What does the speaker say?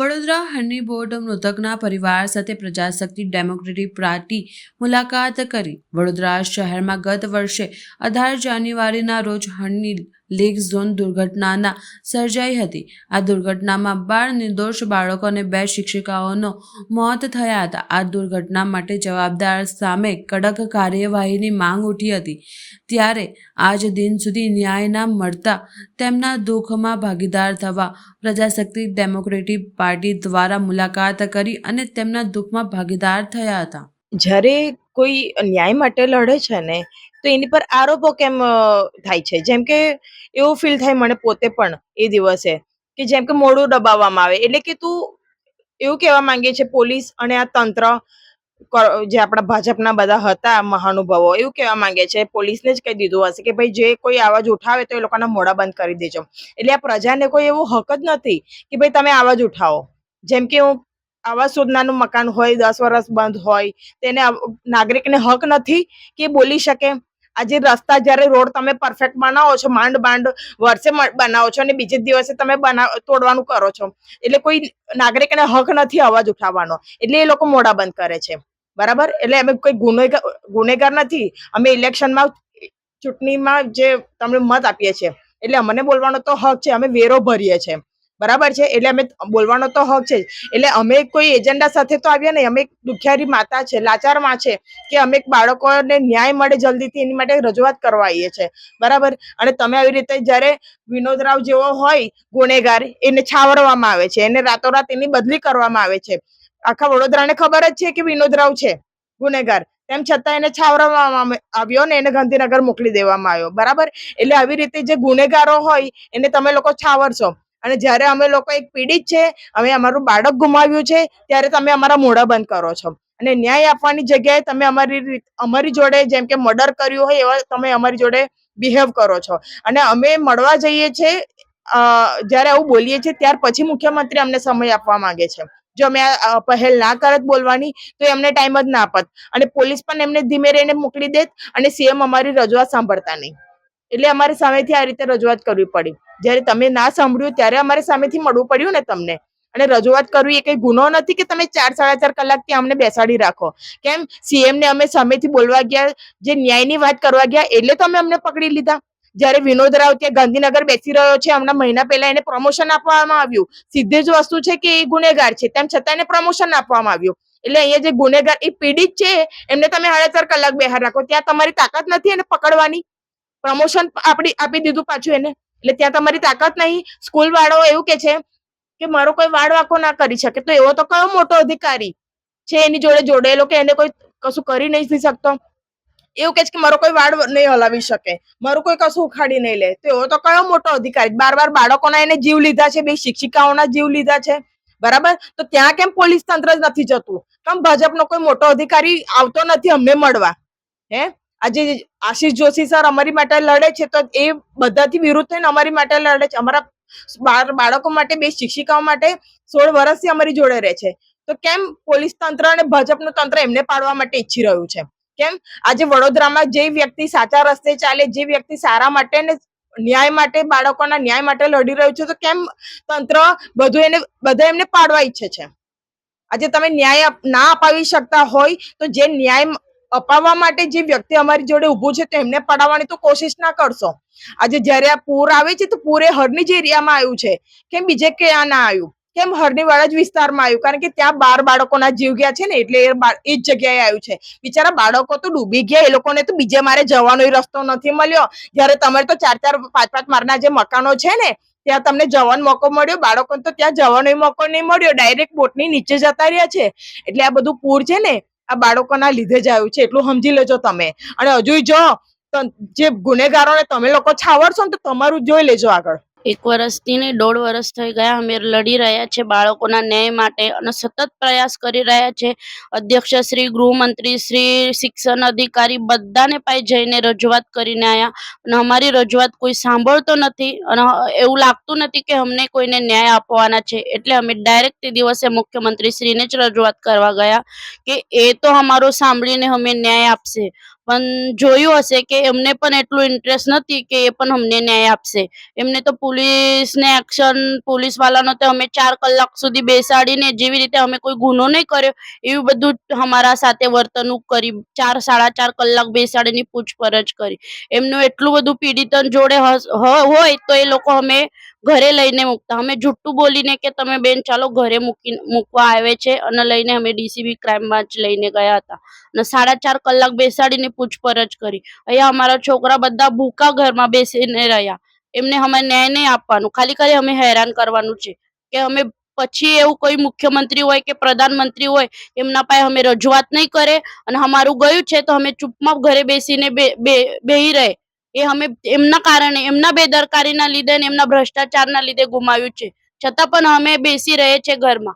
વડોદરા હની board મૃતકના પરિવાર સાથે પ્રજાશક્તિ ડેમોક્રેટિક પાર્ટી મુલાકાત કરી. વડોદરા શહેરમાં ગત વર્ષે અઢાર જાન્યુઆરીના રોજ હની લીગ ઝોન દુર્ઘટનાના સર્જાઈ હતી. આ દુર્ઘટનામાં બાર નિર્દોષ બાળકો અને બે શિક્ષિકાઓનો મોત થયા હતા. આ દુર્ઘટના માટે જવાબદાર સામે કડક કાર્યવાહીની માંગ ઉઠી હતી. ત્યારે આજ દિન સુધી ન્યાય ના મળતા તેમના દુઃખમાં ભાગીદાર થવા પ્રજાશક્તિ ડેમોક્રેટિક પાર્ટી દ્વારા મુલાકાત કરી અને તેમના દુઃખમાં ભાગીદાર થયા હતા. જ્યારે કોઈ ન્યાય માટે લડે છે ને, તો એની પર આરોપો કેમ થાય છે? જેમ કે એવું ફીલ થાય મને પોતે પણ એ દિવસે કે જેમ કે મોડું દબાવવામાં આવે. એટલે કે તું એવું કહેવા માંગે છે, પોલીસ અને આ તંત્ર જે આપણા ભાજપના બધા હતા, મહાનુભાવો, એવું કહેવા માંગે છે, પોલીસને જ કહી દીધું હશે કે ભાઈ, જે કોઈ અવાજ ઉઠાવે તો એ લોકોના મોડા બંધ કરી દેજો. એટલે આ પ્રજાને કોઈ એવો હક જ નથી કે ભાઈ, તમે અવાજ ઉઠાવો. જેમ કે હું આવાસ યોજનાનું મકાન હોય, દસ વર્ષ બંધ હોય, તેને નાગરિકને હક નથી કે બોલી શકે. આજે રસ્તા જ્યારે રોડ તમે પરફેક્ટ બનાવો છો, માંડ માંડ વર્ષે બનાવો છો અને બીજે દિવસે તમે બનાવ તોડવાનું કરો છો, એટલે કોઈ નાગરિકને હક નથી અવાજ ઉઠાવવાનો. એટલે એ લોકો મોડા બંધ કરે છે. બરાબર? એટલે અમે કોઈ ગુનેગાર ગુનેગાર નથી. અમે ઇલેક્શનમાં ચૂંટણીમાં જે તમને મત આપીએ છીએ, એટલે અમને બોલવાનો તો હક છે. અમે વેરો ભરીએ છીએ. બરાબર છે? એટલે અમે બોલવાનો તો હક છે. એટલે અમે કોઈ એજન્ડા સાથે તો આવ્યા નહીં. અમે એક દુખિયારી માતા છે, લાચારમાં છે કે અમે બાળકોને ન્યાય મળે જલ્દીથી, એની માટે રજૂઆત કરવા આવીએ છીએ બરાબર? અને તમે આવી રીતે જ્યારે વિનોદ રાવ જેવો હોય, ગુનેગાર, એને છાવરવામાં આવે છે. એને રાતોરાત એની બદલી કરવામાં આવે છે. આખા વડોદરાને ખબર જ છે કે વિનોદ રાવ છે, ગુનેગાર. તેમ છતાં એને છાવરવામાં આવ્યો ને એને ગાંધીનગર મોકલી દેવામાં આવ્યો. બરાબર? એટલે આવી રીતે જે ગુનેગારો હોય, એને તમે લોકો છાવરશો. અને જ્યારે અમે લોકો એક પીડિત છે, અમે અમારું બાળક ગુમાવ્યું છે, ત્યારે તમે અમારા મોઢા બંધ કરો છો. અને ન્યાય આપવાની જગ્યાએ તમે અમારી અમારી જોડે જેમ કે મર્ડર કર્યું હોય એવા તમે અમારી જોડે બિહેવ કરો છો. અને અમે મળવા જઈએ છીએ જ્યારે આવું બોલીએ છીએ, ત્યાર પછી મુખ્યમંત્રી અમને સમય આપવા માંગે છે. જો અમે આ પહેલ ના કરત બોલવાની, તો એમને ટાઈમ જ ના આપત. અને પોલીસ પણ એમને ધીમે રહીને મોકલી દેત અને સીએમ અમારી રજૂઆત સાંભળતા નહીં. એટલે અમારે સામેથી આ રીતે રજૂઆત કરવી પડી. જ્યારે તમે ના સાંભળ્યું ત્યારે અમારે સામેથી મળવું પડ્યું ને તમને. અને રજૂઆત કરવી એ કઈ ગુનો નથી કે તમે ચાર સાડા ચાર કલાક ત્યાં અમને બેસાડી રાખો. કેમ? સીએમ ને અમે સામેથી બોલવા ગયા, જે ન્યાયની વાત કરવા ગયા, એટલે તો અમે અમને પકડી લીધા. જ્યારે વિનોદ રાવ ત્યાં ગાંધીનગર બેસી રહ્યો છે, હમણાં મહિના પહેલા એને પ્રમોશન આપવામાં આવ્યું. સીધે જ વસ્તુ છે કે એ ગુનેગાર છે, તેમ છતાં એને પ્રમોશન આપવામાં આવ્યું. એટલે અહીંયા જે ગુનેગાર, એ પીડિત છે, એમને તમે સાડા ચાર કલાક બહાર રાખો. ત્યાં તમારી તાકાત નથી એને પકડવાની. પ્રમોશન આપણી આપી દીધું પાછું એને. એટલે ત્યાં તમારી તાકાત નહીં. સ્કૂલ વાળો એવું કે છે કે મારો કોઈ વાળ વાંકો ના કરી શકે. તો એવો તો કયો મોટો અધિકારી છે એની જોડે જોડેલો કે એને કોઈ કશું કરી નહીં શકતો? એવું કે છે કે મારો કોઈ વાળ નહીં હલાવી શકે. મારું કોઈ કશું ઉખાડી નહીં લે. તો એવો તો કયો મોટો અધિકારી? બાર બાર બાળકોના એને જીવ લીધા છે, બે શિક્ષિકાઓના જીવ લીધા છે. બરાબર? તો ત્યાં કેમ પોલીસ તંત્ર જ નથી જતું? કેમ ભાજપનો કોઈ મોટો અધિકારી આવતો નથી અમને મળવા? હે? આજે આશીષ જોશી સર અમારી માટે લડે છે, તો એ બધાથી વિરુદ્ધ થઈને અમારી માટે લડે છે. અમારા બાળ- બાળકો માટે બે શિક્ષિકાઓ માટે સોળ વર્ષથી અમારી જોડે રહે છે. તો કેમ પોલીસ તંત્ર અને ભાજપનું તંત્ર એમને પાડવા માટે ઈચ્છી રહ્યું છે? કેમ? આજે વડોદરામાં જે વ્યક્તિ સાચા રસ્તે ચાલે, જે વ્યક્તિ સારા માટે ને ન્યાય માટે, બાળકોના ન્યાય માટે લડી રહ્યું છે, તો કેમ તંત્ર બધું એને, બધા એમને પાડવા ઈચ્છે છે? આજે તમે ન્યાય ના અપાવી શકતા હોય, તો જે ન્યાય અપાવવા માટે જે વ્યક્તિ અમારી જોડે ઊભું છે તો એમને પડાવવાની તો કોશિશ ના કરશો. આજે જ્યારે આ પૂર આવે છે તો પૂરે હરની જ એરિયામાં આવ્યું છે. કેમ બીજે ક્યાં ના આવ્યું? કેમ હરની વાળા જ વિસ્તારમાં આવ્યું? કારણ કે ત્યાં બાર બાળકોના જીવ ગયા છે ને એટલે એ જ જગ્યાએ આવ્યું છે. બિચારા બાળકો તો ડૂબી ગયા, એ લોકોને તો બીજે મારે જવાનો રસ્તો નથી મળ્યો. જ્યારે તમારે તો ચાર ચાર, પાંચ પાંચ મારના જે મકાનો છે ને, ત્યાં તમને જવાનો મોકો મળ્યો. બાળકોને તો ત્યાં જવાનો મોકો નહીં મળ્યો. ડાયરેક્ટ બોટની નીચે જતા રહ્યા છે. એટલે આ બધું પૂર છે ને આ બાળકોના લીધે જ આવ્યું છે, એટલું સમજી લેજો તમે. અને હજુ જો જે ગુનેગારોને તમે લોકો છાવરશો ને તો તમારું જોઈ લેજો આગળ. એક વર્ષથી ને દોઢ વર્ષ થઈ ગયા. અમે લડી રહ્યા છે બાળકોના ન્યાય માટે અને સતત પ્રયાસ કરી રહ્યા છે. અધ્યક્ષ શ્રી, ગૃહમંત્રી શ્રી, શિક્ષણ અધિકારી બધાને પાસે જઈને રજૂઆત કરીને આવ્યા અને અમારી રજૂઆત કોઈ સાંભળતો નથી અને એવું લાગતું નથી કે અમને કોઈને ન્યાય આપવાના છે. એટલે અમે ડાયરેક્ટ તે દિવસે મુખ્યમંત્રી શ્રીને જ રજૂઆત કરવા ગયા કે એ તો અમારો સાંભળીને અમે ન્યાય આપશે. પણ જોયું હશે કે એમને પણ એટલું ઇન્ટરેસ્ટ નથી કે એ પણ અમને ન્યાય આપશે. એમને તો પોલીસને એક્શન પોલીસ વાળાનો તો અમે ચાર કલાક સુધી બેસાડીને જેવી રીતે અમે કોઈ ગુનો નહીં કર્યો, એવું બધું અમારા સાથે વર્તણૂક કરી, ચાર, સાડા ચાર કલાક બેસાડીને પૂછપરછ કરી. એમનું એટલું બધું પીડિતન જોડે હોય તો એ લોકો અમે ઘરે લઈને મૂકતા. અમે જુઠ્ઠું બોલીને કે તમે બેન ચાલો ઘરે મૂકી મૂકવા આવે છે અને લઈને અમે ડીસીબી ક્રાઇમ બ્રાન્ચ લઈને ગયા હતા. અને સાડા ચાર કલાક બેસાડીને પૂછપરછ કરી. અહીંયા અમારા છોકરા બધા ભૂખા ઘરમાં બેસીને રહ્યા. એમને અમે ન્યાય નહીં આપવાનું. ખાલી ખાલી અમે હેરાન કરવાનું છે. કે અમે પછી એવું કોઈ મુખ્યમંત્રી હોય કે પ્રધાનમંત્રી હોય, એમના પાસે અમે રજૂઆત નહીં કરે અને અમારું ગયું છે તો અમે ચૂપમાં ઘરે બેસીને બે રહે. એ અમે એમના કારણે, એમના બેદરકારીના લીધે ને એમના ભ્રષ્ટાચારના લીધે ગુમાવ્યું છે. છતાં પણ અમે બેસી રહે છે ઘરમાં.